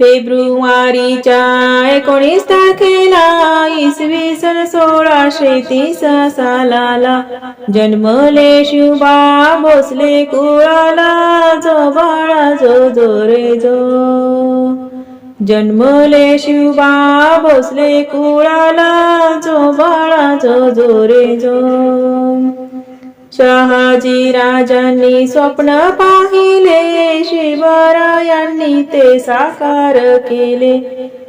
फेब्रुवारीच्या एकोणीस तारखेला इसवी सन सोळाशे तीस सालाला जन्मले शिवबा भोसले कुळाला जो बाळा जो जो रे जो. जन्मले शिवबा भोसले कुळाला जो बाळा जो जो रे जो. शहाजी राजांनी स्वप्न पाहिले. शिवरायांनी ते साकार केले.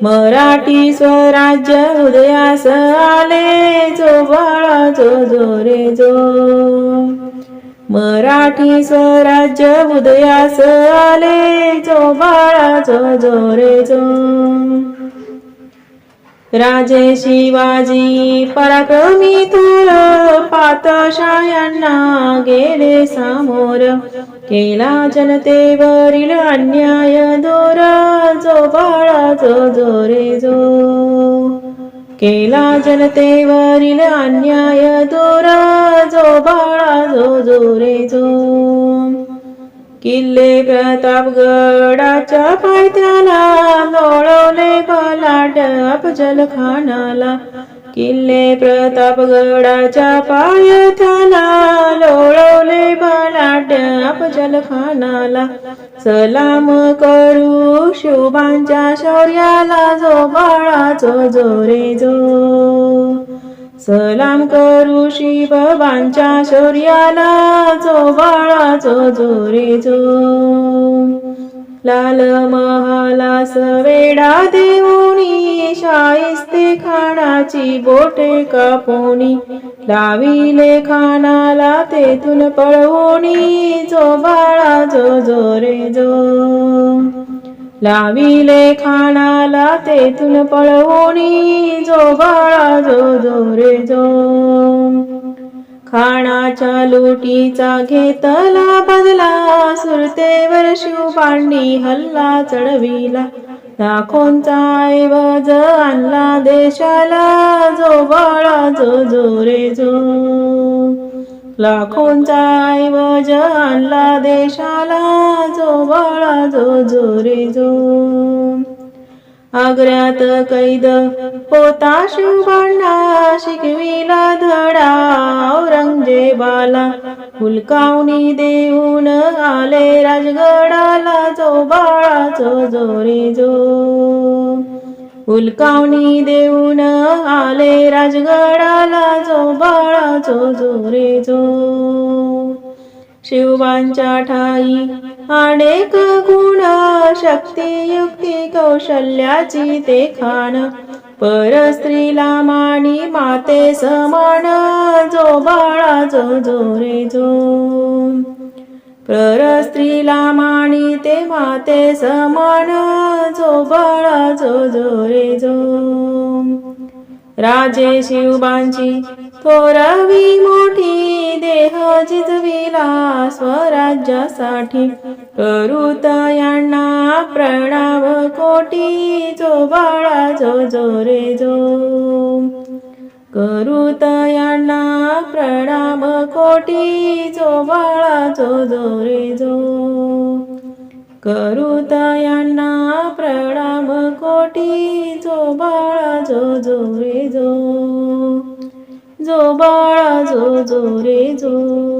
मराठी स्वराज्य उदयास आले. जो बाळा जो जो रे जो. मराठी स्वराज्य उदयास आले. जो बाळा जो जो रे जो. राजे शिवाजी पराक्रमी थोर पातशायांना गेले सामोर. केला जनतेवरील अन्याय दोर जो बाळा जो जो रे जो. केला जनतेवरील अन्याय दोर जो बाळा जो जो रे जो. किल्ले प्रतापगडाच्या पायथ्याला लोळवले बलाढ्य अफजलखानाला किल्ले प्रतापगडाच्या पायथ्याला लोळवले बलाढ्य अफजलखानाला सलाम करू शोभांच्या शौर्याला जो बाळाचो जो जो रे जो. सलाम करू शिवबांच्या शौर्याला जो बाळाचो जो जो लाल महाला वेडा देऊनी शाहिस्ते खानाची बोटे कापोनी लाविले खानाला तेथून पळवूनी जो बाळा जो जो रे जो लाविले खाणाला तेथून पळवणी जो बाळा जो जो रे जो खाणाच्या लुटीचा घेतला बदला सुरतेवर शिवपांडी हल्ला चढविला. लाखोंचा ऐवज आणला देशाला जो बाळा जो जो रे जो लाखोंचा ऐवज आणला देशाला जो बाळा जो जो रे जो आग्र्यात कैद होता शिवबांना शिकविला धडा औरंगजेबाला हुलकावणी देऊन आले राजगडाला जो बाळा जो जो रे जो उलकावणी देऊन आले राजगडाला जो बाळाचो जो जो रे जो. शिवबांच्या ठाई अनेक गुण शक्ती युक्ती कौशल्याची ते खाण. पर स्त्रीला माणी माते समान जो बाळा जो जो. प्रर स्त्रीला माणी ते माते समान जो बाळा जो जो रे जो. राजे शिवबांची थोरवी मोठी देह जिजविला स्वराज्यासाठी करुत यांना प्रणाव कोटी जो बाळा जो जो रे जो. करुत कोटीचो बाळाचो बाळा जो. यांना प्रणाम कोटीचो बाळाचो बाळा जो. जो बाळा जो जो.